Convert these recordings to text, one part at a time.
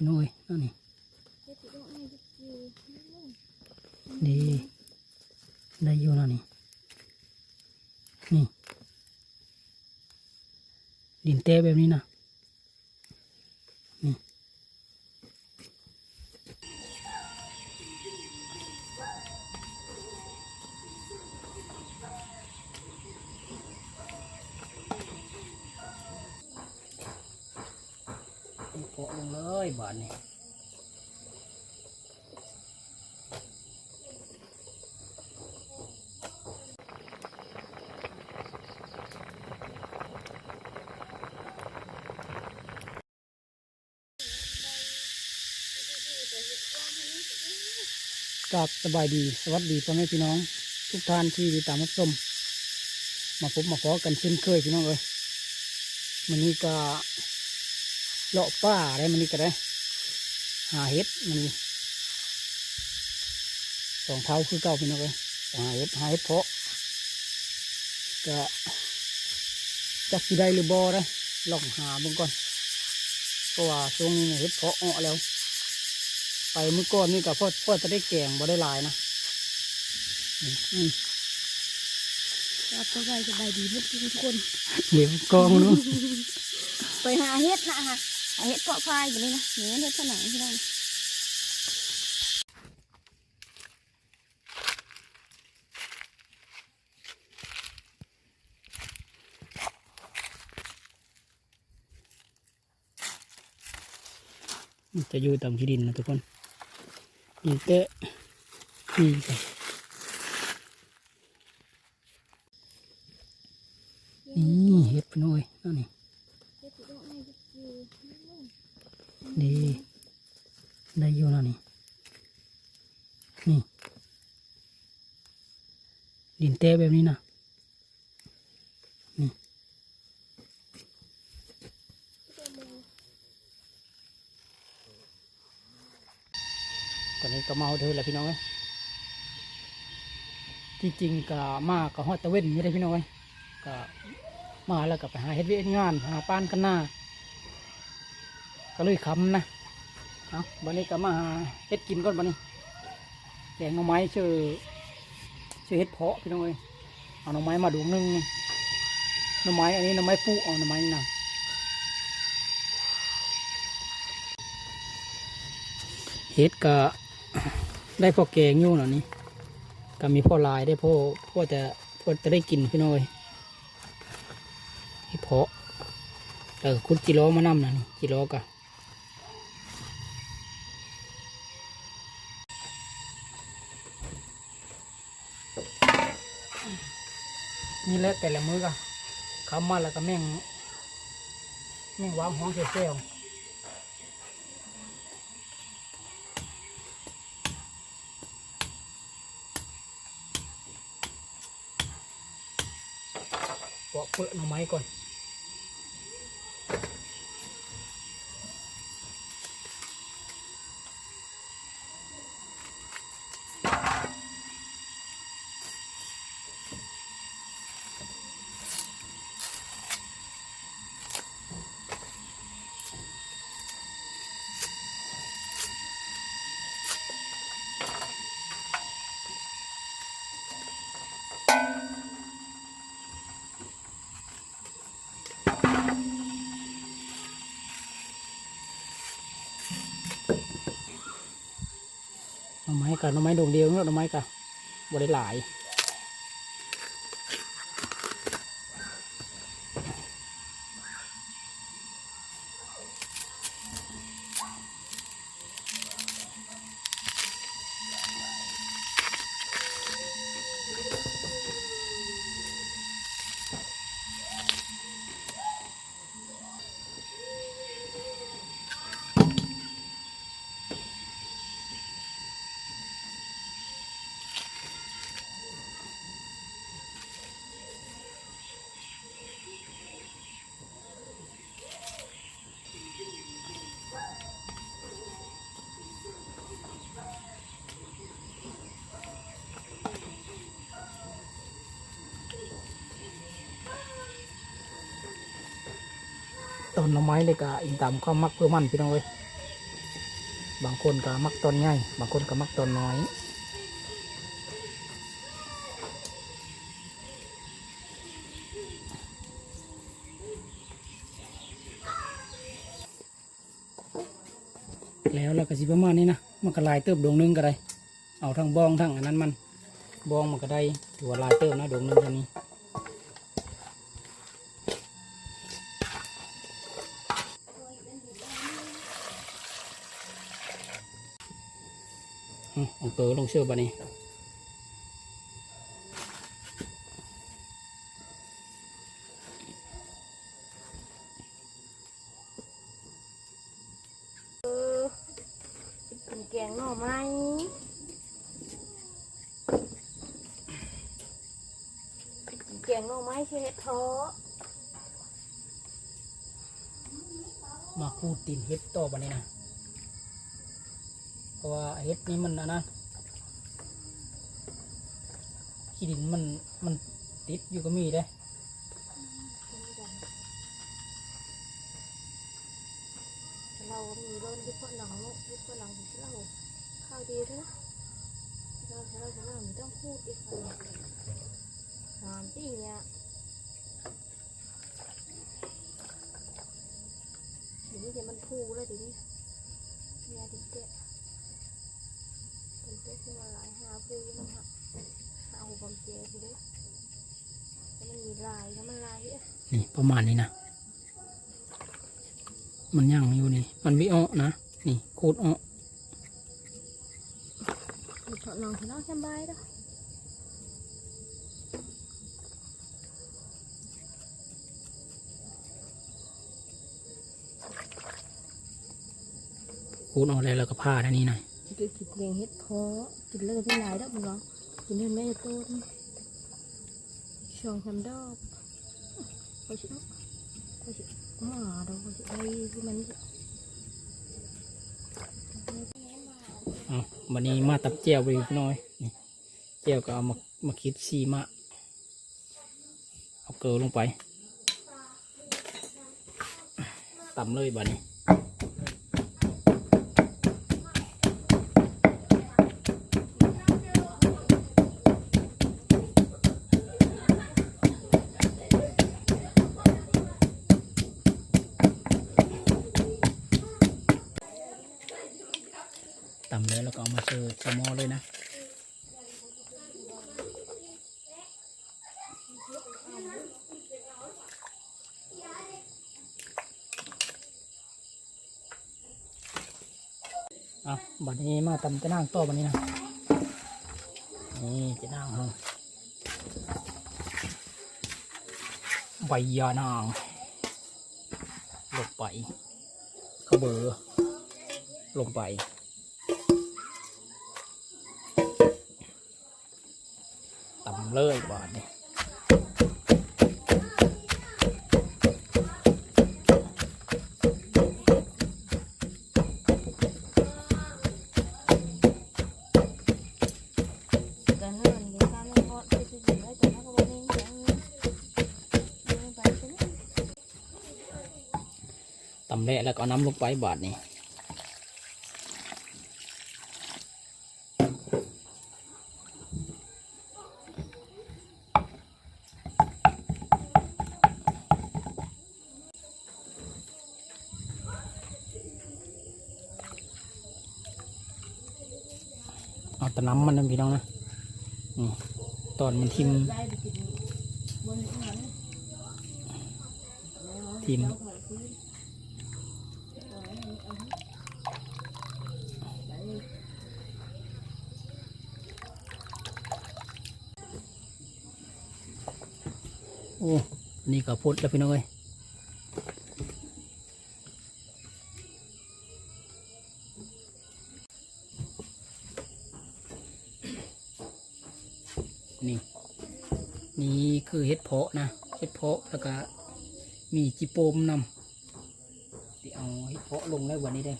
พี่น้อยนั่นนี่ดีได้อยู่นั่นนี่นี่ดินเตะแบบนี้นะ โปะลงเลยบานนี้กราบสบายดี สวัสดีพ่อแม่พี่น้อง ทุกท่านที่ติดตามรับชมมาพบมาขอกันเช่นเคยพี่น้องเลยมันนี้ก็ เลาะป่าอะไรมันนี่ก็ได้ หาเห็ดมันนี่สองเท้าคือเก่าพี่น้องเลยหาเห็ดหาเห็ดเพาะก็จักสิได้หรือบ่ได้ลองหาเบิ่งก่อนเพราะว่าช่วงนี้เนี่ยเห็ดเพาะออกแล้ว ไปเมื่อก่อนนี่ก็พ่อพ่อจะได้แกงบ่ได้หลายนะอืมอืมครับสบายสบายดีหมดทุกคนเดี๋ยวกองนู้นไปหาเห็ดนะฮะหา เห็ดเพาะพายอยู่นี่นะเหนือเห็ดผนังที่นั่นจะอยู่ตามที่ดินนะทุกคนดินเตะนี่ไปนี่เห็ดพน้อยนั่นนี่ ดีได้อยู่แล้วนี่ นี่ ดินเต้แบบนี้นะนี่ตอนนี้ก็เมาเธอแล้วพี่น้องเอ้ยที่จริงก็มาก็ฮอดตะเว้นอยู่ได้พี่น้องเอ้ยก็มาแล้วก็ไปหาเฮ็ดเวียกงาน หาป้านกันหน้า ก็เลยคำนะเอาบันนี้ก็มาเฮ็ดกินก่อนบันนี้แกงหน่อไม้ชื่อชื่อเฮ็ดเพาะพี่น้องเอ้ยเอาหน่อไม้มาดวงหนึงนี่หน่อไม้อันนี้หน่อไม้ปูเอาหน่อไม้นะเฮ็ดก็ได้พอแกงอยู่หน่อยนี่ก็มีพ่อลายได้พ่อพ่อจะพ่อจะได้กินพี่น้องเอ้ยเฮ็ดเพาะแล้วคุดจิโร่มานํนะนี่จิโร่ก็ นี่แหละแต่ละมือก็คำมาแล้วก็แม่งแม่งวางห้องเซลปอกเปลือกหน่อไม้ก่อน กับหน่อไม้ดวงเดียวเนาะหน่อไม้กับบริหลาย ต้นหน่อไม้เลยก็อินตามความักเพื่อมันพี่น้องเว้ยบางคนก็มักต้นใหญ่บางคนก็มักต้นน้อยแล้วเราก็สิประมาณนี้นะมันก็ลายเติบดวงหนึงก็ได้ เอาทั้งบองทั้งอันนั้นมันบองมันก็ได้ถือว่าลายเติบนะดวงหนึงตัวนี้ อืมเอาเกลือลงเชื่อบ่นี้เออกินแกงหน่อไม้กินแกงหน่อไม้ใช่เห็ดท้อมาคูดตีนเฮ็ดต่อบ่นี้นะ เพราะว่าเฮ็ดนี้มันอันนะ ขี้ดินมันมันติดอยู่ก็มีเด้เรามีร่นที่พวกหลังลูกที่พวกหลังที่เราข้าวดีด้วยนะเราเราจะเราไม่ต้องพูดอีกคนสามปีเนี่ยเดี๋ยวนี้จะมันพูแล้วเดี๋ยวนี้เนี่ยดิเจ๊เป็นเจ๊ที่มาหลายหาพูยังมันหัก หาหูบอมเจทีเด้แล้วมันมีลายแล้วมันลายเอ๊ะนี่ประมาณนี้นะ มันยังอยู่นี่ มันไม่ออกนะ นี่โคตรออกมีถอดน้องที่น้องสบายเด้อโคตรออกแล้วเราก็ผ้าได้นี่หน่อยกินกินเลี้ยงเฮ็ดพอกินเลิกไม่หลายดอกมึงเนาะ กินเฮ็ดแม่ต้นช่องทำดอกไปชิไปชิมาดอกไปชิไอ้ที่มันเอาวันนี้มาตับเจียวไปหน้อยเจียวก็เอามามาคิดซีมะเอาเกลือลงไปตำเลยบัดนี้ ตำ เลยแล้วก็เอสมอเลยนะเอาบัดนี้มาตำจะนั่งโต๊ะบัดนี้นะ นี่จะนั่งห้องใบยานางลงไป เขาเบอร์ลงไป ตำ เลยบาดนี่ต่นั่นเดี๋ยวตามไม่พอไปสิได้แต่ถ้าก็บ่มีอย่างนี้ไปใช่ไหมตำและแล้วก็น้ำลงไปบาดนี่ แต่น้ำมันนะพี่น้องนะตอนมันทิมทิมโอ้นนี่ก็พุดแล้วพี่น้องเอ้ยนี่ นี่คือ เพาะนะเห็ดเพาะแล้วก็มีจิโปมนำที่เอาเห็ดเพาะลงแล้ววันนี้ได้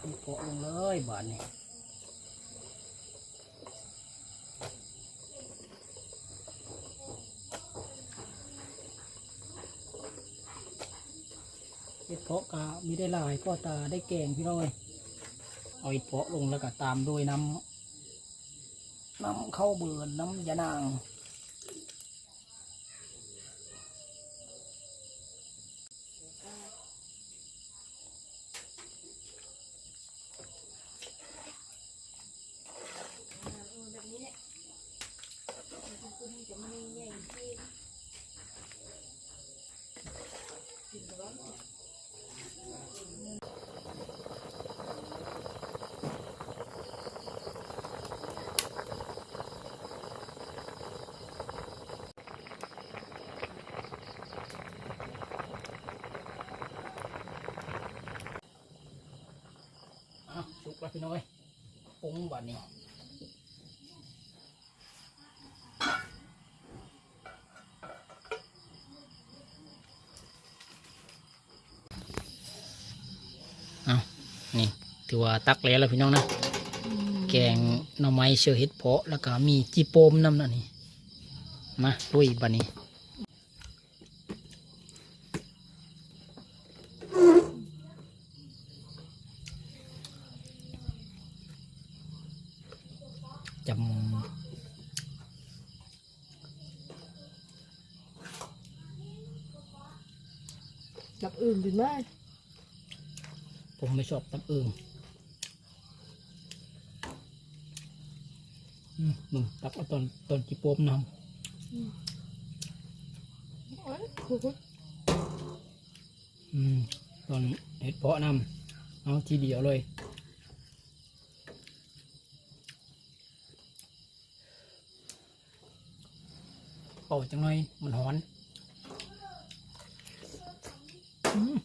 เห็ดเพาะลงเลยบาทนี้เห็ดเพาะก็มีได้หลายก็ตาได้แกงพี่น้องเลยเอาเห็ดเพาะลงแล้วก็ตามด้วยน้ำ น้ำเข้าเบือนน้ำยานาง แบบนี้เนี่ยคุณจะไม่ใหญ่ที่กินแล้วอะสุกแล้วพี่น้อยปรุงบัดนี้เอานี่ถือว่าตักแล้วแล้วพี่น้องนะ แกงหน่อไม้เชื่อเห็ดเพาะแล้วก็มีจีโปมน้ำนั่นนี่ มาลุยบัดนี้ จำกับอื่นดีไหมผมไม่ชอบตับอึ่งอืมมึงตักเอาตอนตอนจีโปมนคุกำอืมตอนเห็ดเพาะนำเอาทีเดียวเลยาจังหน่อย มันหอนม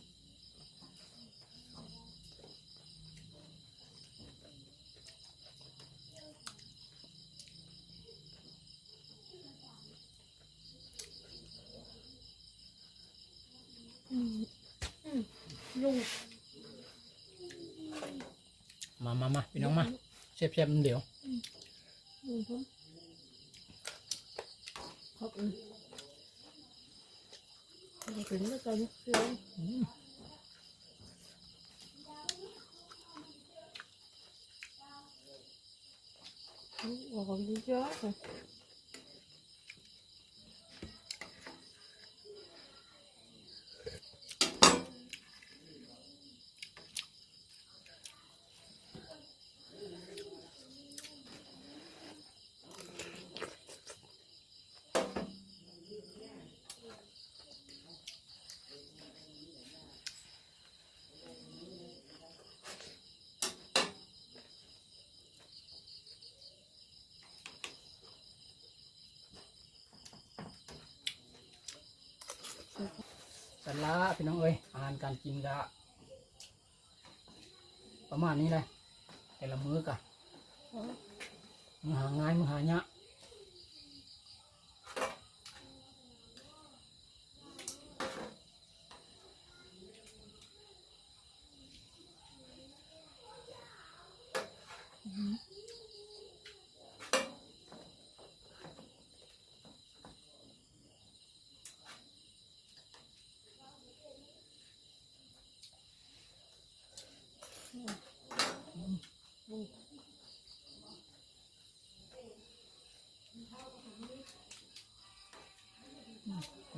ลุงมามามาพี่น้องมาเสียบเสียบเดี๋ยวลุง ผมขอบคุณอยากกินแล้วกันเพื่อนอืมบอกของดีจ้าันละพี่น้องเอ้ยอาหารการกินก็ประมาณนี้เลยแต่ละมื้อกะมือหาง่ายมือหายาก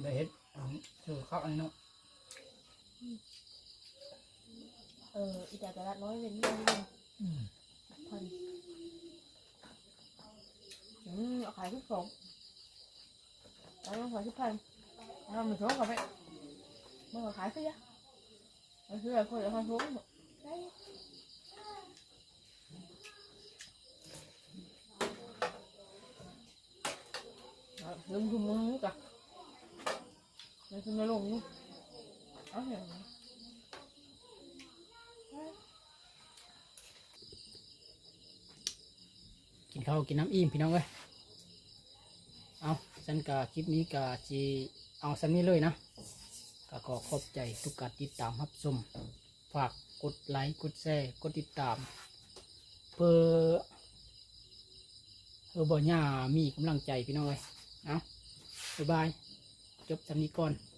ได้เห็ดอันเจอข้าวอันนี้เนาะเอออีแต่ตลาดน้อยเป็นยังไงอืมพันอืมเอาขายทุกของขายทุกพันเอามาโชว์กับไปเมื่อขายซะยะเอาซื้ออะไรก็จะมาโชว์ลุงทุ่มลุงนี่จ้ะ ไม่ใช่ไม่ลงนี่เอาเห็นกินข้าวกินน้ำอิ่มพี่น้องเอ้ย เอาฉันกะคลิปนี้กะจีเอาสันนี้เลยนะก็ขอขอบใจทุกการติดตามรับชม ฝากกดไลค์กดแชร์กดติดตาม เพื่อเพื่อบ่หย่ามีกำลังใจพี่น้องเอ้ย เอาบ๊ายบาย จบสำนี้ก่อน